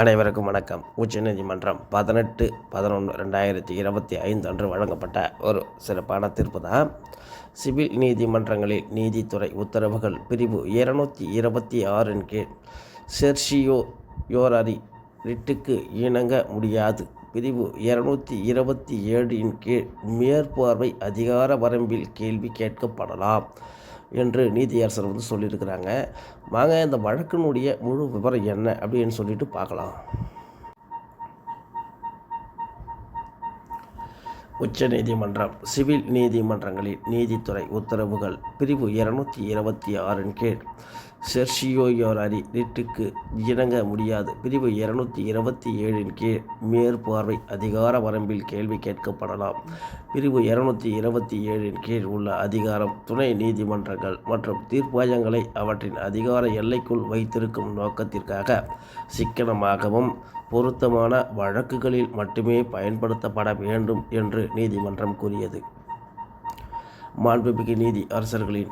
அனைவருக்கும் வணக்கம். உச்சநீதிமன்றம் பதினெட்டு பதினொன்று ரெண்டாயிரத்தி இருபத்தி ஐந்து அன்று வழங்கப்பட்ட ஒரு சிறப்பான தீர்ப்பு தான். சிவில் நீதிமன்றங்களில் நீதித்துறை உத்தரவுகள் பிரிவு இருநூற்றி இருபத்தி ஆறின் கீழ் செர்ஷியோ யோரரி ரிட்டுக்கு இணங்க முடியாது. பிரிவு இருநூற்றி இருபத்தி ஏழின் கீழ் மேற்பார்வை அதிகார வரம்பில் கேள்வி கேட்கப்படலாம். என்று நீதியரசர் வந்து சொல்லியிருக்கிறாங்க. வாங்க இந்த வழக்கினுடைய முழு விவரம் என்ன அப்படின்னு சொல்லிட்டு பார்க்கலாம். உச்ச நீதிமன்றம் சிவில் நீதிமன்றங்களில் நீதித்துறை உத்தரவுகள் பிரிவு இருநூற்றி இருபத்தி ஆறின் கீழ். செர்ஷியோயோரரி ரிட்டுக்கு இணங்க முடியாது. பிரிவு இருநூத்தி இருபத்தி ஏழின் கீழ் மேற்பார்வை அதிகார வரம்பில் கேள்வி கேட்கப்படலாம். பிரிவு இருநூத்தி இருபத்தி ஏழின் கீழ் உள்ள அதிகாரம் துணை நீதிமன்றங்கள் மற்றும் தீர்ப்பாயங்களை அவற்றின் அதிகார எல்லைக்குள் வைத்திருக்கும் நோக்கத்திற்காக சிக்கனமாகவும் பொருத்தமான வழக்குகளில் மட்டுமே பயன்படுத்தப்பட வேண்டும் என்று நீதிமன்றம் கூறியது. மாண்புமிகு நீதி அரசர்களின்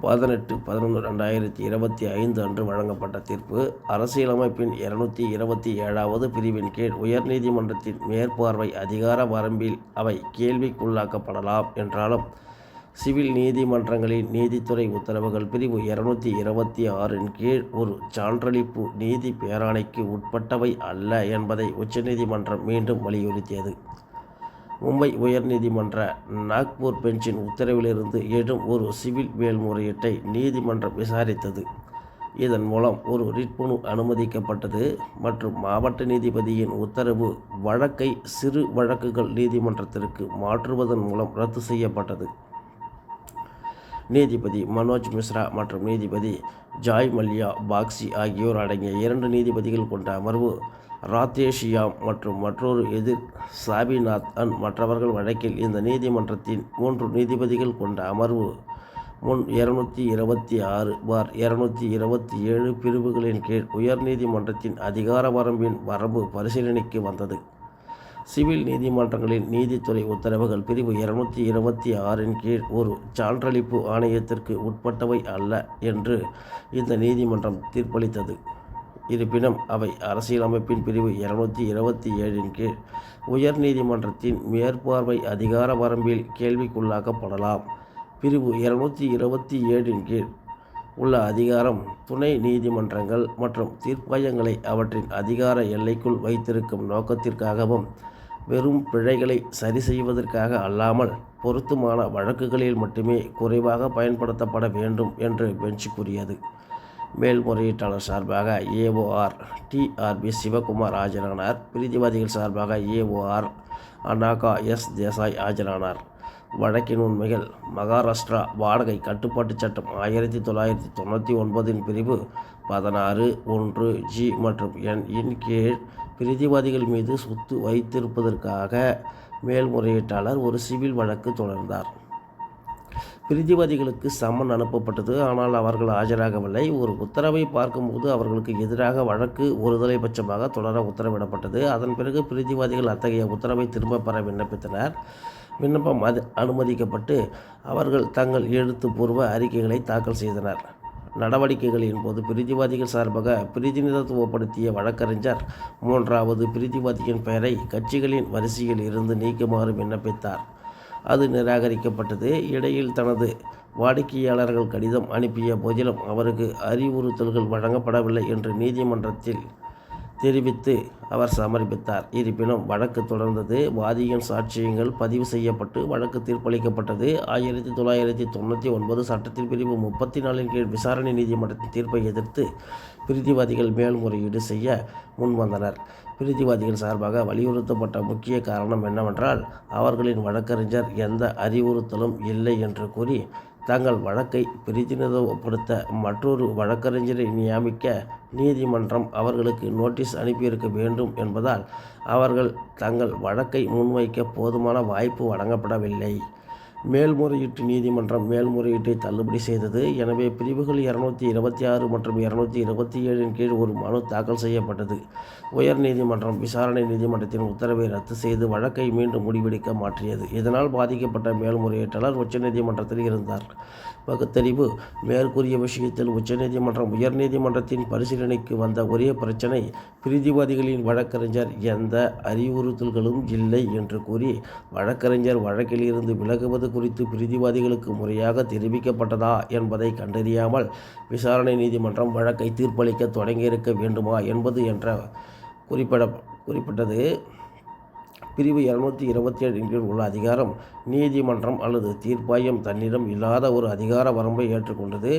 பதினெட்டு பதினொன்று ரெண்டாயிரத்தி இருபத்தி ஐந்து அன்று வழங்கப்பட்ட தீர்ப்பு. அரசியலமைப்பின் இருநூற்றி இருபத்தி ஏழாவது பிரிவின் கீழ் உயர்நீதிமன்றத்தின் மேற்பார்வை அதிகார வரம்பில் அவை கேள்விக்குள்ளாக்கப்படலாம் என்றாலும் சிவில் நீதிமன்றங்களின் நீதித்துறை உத்தரவுகள் பிரிவு இருநூற்றி இருபத்தி ஆறின் கீழ் ஒரு சான்றளிப்பு நீதி பேராணைக்கு உட்பட்டவை அல்ல என்பதை உச்சநீதிமன்றம் மீண்டும் வலியுறுத்தியது. மும்பை உயர்நீதிமன்ற நாக்பூர் பெஞ்சின் உத்தரவிலிருந்து எழும் ஒரு சிவில் மேல்முறையீட்டை நீதிமன்றம் விசாரித்தது. இதன் மூலம் ஒரு ரிட்மனு அனுமதிக்கப்பட்டது மற்றும் மாவட்ட நீதிபதியின் உத்தரவு வழக்கை சிறு வழக்குகள் நீதிமன்றத்திற்கு மாற்றுவதன் மூலம் ரத்து செய்யப்பட்டது. நீதிபதி மனோஜ் மிஸ்ரா மற்றும் நீதிபதி ஜாய் மல்யா பாக்ஸி ஆகியோர் அடங்கிய இரண்டு நீதிபதிகள் கொண்ட அமர்வு ராத்தேஷியா மற்றும் மற்றொரு எதிர் சாபிநாத் அன் மற்றவர்கள் வழக்கில் இந்த நீதிமன்றத்தின் மூன்று நீதிபதிகள் கொண்ட அமர்வு முன் இருநூற்றி இருபத்தி ஆறு பார் இருநூற்றி இருபத்தி ஏழு பிரிவுகளின் கீழ் உயர்நீதிமன்றத்தின் அதிகார வரம்பின் வரம்பு பரிசீலனைக்கு வந்தது. சிவில் நீதிமன்றங்களின் நீதித்துறை உத்தரவுகள் பிரிவு இருநூற்றி இருபத்தி ஆறின் கீழ் ஒரு சான்றளிப்பு ஆணையத்திற்கு உட்பட்டவை அல்ல என்று இந்த நீதிமன்றம் தீர்ப்பளித்தது. இருப்பினும் அவை அரசியலமைப்பின் பிரிவு இருநூத்தி இருபத்தி ஏழின் கீழ் உயர் நீதிமன்றத்தின் மேற்பார்வை அதிகார வரம்பில் கேள்விக்குள்ளாக்கப்படலாம். பிரிவு இருநூற்றி இருபத்தி ஏழின் கீழ் உள்ள அதிகாரம் துணை நீதிமன்றங்கள் மற்றும் தீர்ப்பாயங்களை அவற்றின் அதிகார எல்லைக்குள் வைத்திருக்கும் நோக்கத்திற்காகவும் வெறும் பிழைகளை சரி செய்வதற்காக அல்லாமல் பொருத்தமான வழக்குகளில் மட்டுமே குறைவாக பயன்படுத்தப்பட வேண்டும் என்று பெஞ்ச் கூறியது மேல்முறையீட்டாளர் சார்பாக ஏஓஆர் டிஆர்பி சிவகுமார் ஆஜரானார். பிரதிவாதிகள் சார்பாக ஏஓஆர் அனாகா எஸ் தேசாய் ஆஜரானார். வழக்கின் உண்மைகள் மகாராஷ்டிரா வாடகை கட்டுப்பாட்டு சட்டம் ஆயிரத்தி தொள்ளாயிரத்தி தொண்ணூற்றி ஒன்பதின் பிரிவு பதினாறு ஒன்று ஜி மற்றும் என் இன் கீழ் பிரதிவாதிகள் மீது சொத்து வைத்திருப்பதற்காக மேல்முறையீட்டாளர் ஒரு சிவில் வழக்கு தொடர்ந்தார். பிரதிவாதிகளுக்கு சம்மன் அனுப்பப்பட்டது. ஆனால் அவர்கள் ஆஜராகவில்லை. ஒரு உத்தரவை பார்க்கும்போது அவர்களுக்கு எதிராக வழக்கு ஒருதலை பட்சமாக தொடர உத்தரவிடப்பட்டது. அதன் பிறகு பிரதிவாதிகள் அத்தகைய உத்தரவை திரும்பப் பெற விண்ணப்பித்தனர். விண்ணப்பம் அது அனுமதிக்கப்பட்டு அவர்கள் தங்கள் எழுத்துப்பூர்வ அறிக்கைகளை தாக்கல் செய்தனர். நடவடிக்கைகளின் போது பிரிதிவாதிகள் சார்பாக பிரதிநிதித்துவப்படுத்திய வழக்கறிஞர் மூன்றாவது பிரிதிவாதியின் பெயரை கட்சிகளின் வரிசையில் இருந்து நீக்குமாறு விண்ணப்பித்தார். அது நிராகரிக்கப்பட்டது. இடையில் தனது வாடிக்கையாளர்கள் கடிதம் அனுப்பிய போதிலும் அவருக்கு அறிவுறுத்தல்கள் வழங்கப்படவில்லை என்று நீதிமன்றத்தில் தெரிவித்து அவர் சமர்ப்பித்தார். இருப்பினும் வழக்கு தொடர்ந்தது. வாதியின் சாட்சியங்கள் பதிவு செய்யப்பட்டு வழக்கு தீர்ப்பளிக்கப்பட்டது. ஆயிரத்தி தொள்ளாயிரத்தி தொண்ணூற்றி ஒன்பது சட்டத்தின் பிரிவு முப்பத்தி நாலின் கீழ் விசாரணை நீதிமன்றத்தின் தீர்ப்பை எதிர்த்து பிரிதிவாதிகள் மேல்முறையீடு செய்ய முன்வந்தனர். பிரிதிவாதிகள் சார்பாக வலியுறுத்தப்பட்ட முக்கிய காரணம் என்னவென்றால் அவர்களின் வழக்கறிஞர் எந்த அறிவுறுத்தலும் இல்லை என்று கூறி தங்கள் வழக்கை பிரதிநிதித்துவப்படுத்த மற்றொரு வழக்கறிஞரை நியமிக்க நீதிமன்றம் அவர்களுக்கு நோட்டீஸ் அனுப்பியிருக்க வேண்டும் என்பதால் அவர்கள் தங்கள் வழக்கை முன்வைக்க போதுமான வாய்ப்பு வழங்கப்படவில்லை. மேல்முறையீட்டு நீதிமன்றம் மேல்முறையீட்டை தள்ளுபடி செய்தது. எனவே பிரிவுகள் இருநூத்தி இருபத்தி ஆறு மற்றும் இருநூத்தி இருபத்தி ஏழின் கீழ் ஒரு மனு தாக்கல் செய்யப்பட்டது. உயர் நீதிமன்றம் விசாரணை நீதிமன்றத்தின் உத்தரவை ரத்து செய்து வழக்கை மீண்டும் முடிவெடுக்க மாற்றியது. இதனால் பாதிக்கப்பட்ட மேல்முறையீட்டாளர் உச்சநீதிமன்றத்தில் இருந்தார். பகுத்தறிவு மேற்கூறிய விஷயத்தில் உச்சநீதிமன்றம் உயர்நீதிமன்றத்தின் பரிசீலனைக்கு வந்த ஒரே பிரச்சினை பிரிதிவாதிகளின் வழக்கறிஞர் எந்த அறிவுறுத்தல்களும் இல்லை என்று கூறி வழக்கறிஞர் வழக்கில் இருந்து விலகுவது குறித்து பிரதிவாதிகளுக்கு முறையாக தெரிவிக்கப்பட்டதா என்பதை கண்டறியாமல் விசாரணை நீதிமன்றம் வழக்கை தீர்ப்பளிக்க தொடங்கியிருக்க வேண்டுமா என்பது என்ற குறிப்பிட குறிப்பிட்டது. பிரிவு இருநூத்தி இருபத்தி ஏழின் கீழ் உள்ள அதிகாரம் நீதிமன்றம் அல்லது தீர்ப்பாயம் தன்னிடம் இல்லாத ஒரு அதிகார வரம்பை ஏற்றுக்கொண்டது.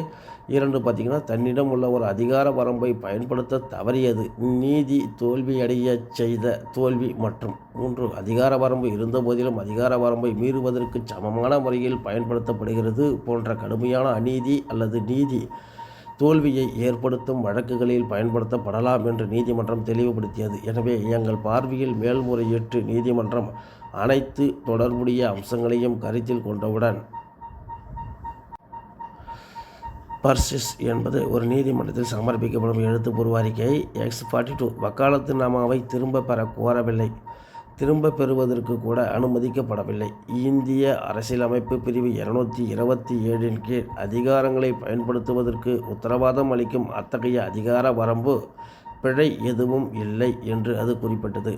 இரண்டு பார்த்திங்கன்னா தன்னிடம் உள்ள ஒரு அதிகார வரம்பை பயன்படுத்த தவறியது. நீதி தோல்வியடைய செய்த தோல்வி மற்றும் மூன்று அதிகார வரம்பு இருந்தபோதிலும் அதிகார வரம்பை மீறுவதற்கு சமமான முறையில் பயன்படுத்தப்படுகிறது போன்ற கடுமையான அநீதி அல்லது நீதி தோல்வியை ஏற்படுத்தும் வழக்குகளில் பயன்படுத்தப்படலாம் என்று நீதிமன்றம் தெளிவுபடுத்தியது. எனவே எங்கள் பார்வையில் மேல்முறையீட்டு நீதிமன்றம் அனைத்து தொடர்புடைய அம்சங்களையும் கருத்தில் கொண்டவுடன் பர்சிஸ் என்பது ஒரு நீதிமன்றத்தில் சமர்ப்பிக்கப்படும் எழுத்துப்பூர்வ அறிக்கை. எக்ஸ் ஃபார்ட்டி டூ வக்காலத்து நாமாவை திரும்ப பெற கோரவில்லை. திரும்ப பெறுவதற்கு கூட அனுமதிக்கப்படவில்லை. இந்திய அரசியலமைப்பு பிரிவு இருநூத்தி இருபத்தி ஏழின் கீழ் அதிகாரங்களை பயன்படுத்துவதற்கு உத்தரவாதம் அளிக்கும் அத்தகைய அதிகார வரம்பு பிழை எதுவும் இல்லை என்று அது குறிப்பிட்டது.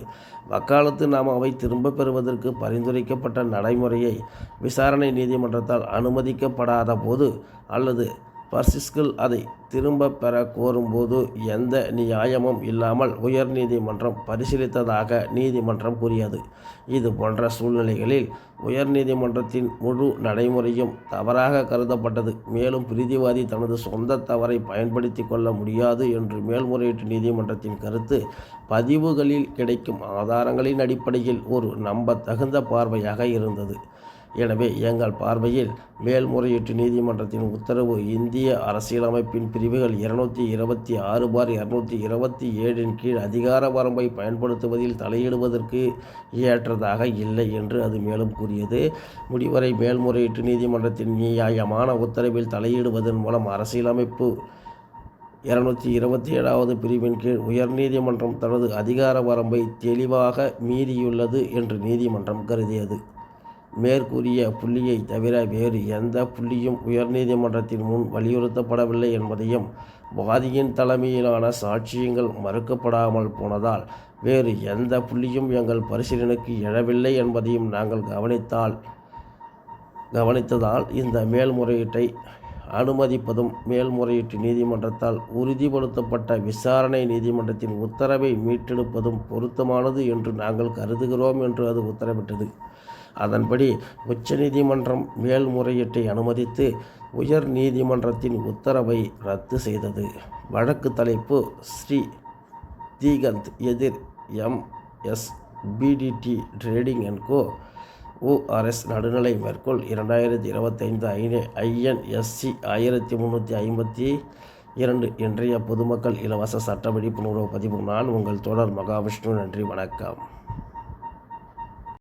வக்காலத்து நாம் அவை திரும்ப பெறுவதற்கு பரிந்துரைக்கப்பட்ட நடைமுறையை விசாரணை நீதிமன்றத்தால் அனுமதிக்கப்படாத போது அல்லது பர்சிஸ்கள் அதை திரும்ப பெற கோரும்போது எந்த நியாயமும் இல்லாமல் உயர்நீதிமன்றம் பரிசீலித்ததாக நீதிமன்றம் கூறியது. இது போன்ற சூழ்நிலைகளில் உயர்நீதிமன்றத்தின் முழு நடைமுறையும் தவறாக கருதப்பட்டது. மேலும் பிரீதிவாதி தனது சொந்த தவறை பயன்படுத்தி கொள்ள முடியாது என்று மேல்முறையீட்டு நீதிமன்றத்தின் கருத்து பதிவுகளில் கிடைக்கும் ஆதாரங்களின் அடிப்படையில் ஒரு நம்பத்தகுந்த பார்வையாக இருந்தது. எனவே எங்கள் பார்வையில் மேல்முறையீட்டு நீதிமன்றத்தின் உத்தரவு இந்திய அரசியலமைப்பின் பிரிவுகள் இருநூற்றி இருபத்தி ஆறு பார் இருநூத்தி இருபத்தி ஏழின் கீழ் அதிகார வரம்பை பயன்படுத்துவதில் தலையிடுவதற்கு ஏற்றதாக இல்லை என்று அது மேலும் கூறியது. முடிவரை மேல்முறையீட்டு நீதிமன்றத்தின் நியாயமான உத்தரவில் தலையிடுவதன் மூலம் அரசியலமைப்பு இருநூத்தி இருபத்தி ஏழாவது பிரிவின் கீழ் உயர்நீதிமன்றம் தனது அதிகார வரம்பை தெளிவாக மீறியுள்ளது என்று நீதிமன்றம் கருதியது. மேற்கூறிய புள்ளியை தவிர வேறு எந்த புள்ளியும் உயர்நீதிமன்றத்தின் முன் வலியுறுத்தப்படவில்லை என்பதையும் வாதியின் தலைமையிலான சாட்சியங்கள் மறுக்கப்படாமல் போனதால் வேறு எந்த புள்ளியும் எங்கள் பரிசீலனைக்கு எழவில்லை என்பதையும் நாங்கள் கவனித்தால் கவனித்ததால் இந்த மேல்முறையீட்டை அனுமதிப்பதும் மேல்முறையீட்டு நீதிமன்றத்தால் உறுதிப்படுத்தப்பட்ட விசாரணை நீதிமன்றத்தின் உத்தரவை மீட்டெடுப்பதும் பொருத்தமானது என்று நாங்கள் கருதுகிறோம் என்று அது உத்தரவிட்டது. அதன்படி உச்சநீதிமன்றம் மேல்முறையீட்டை அனுமதித்து உயர் நீதிமன்றத்தின் உத்தரவை ரத்து செய்தது. வழக்கு தலைப்பு ஸ்ரீ தீகந்த் எதிர் MS PDT trading and co. ORS நடுநிலை மேற்கோள் இரண்டாயிரத்தி இருபத்தைந்து ஐநே ஐஎன்எஸ்சி ஆயிரத்தி முந்நூற்றி ஐம்பத்தி இரண்டு இன்றைய பொதுமக்கள் இலவச சட்ட விழிப்புணர்வு பதிவு நான் உங்கள் தொடர் மகாவிஷ்ணு. நன்றி. வணக்கம்.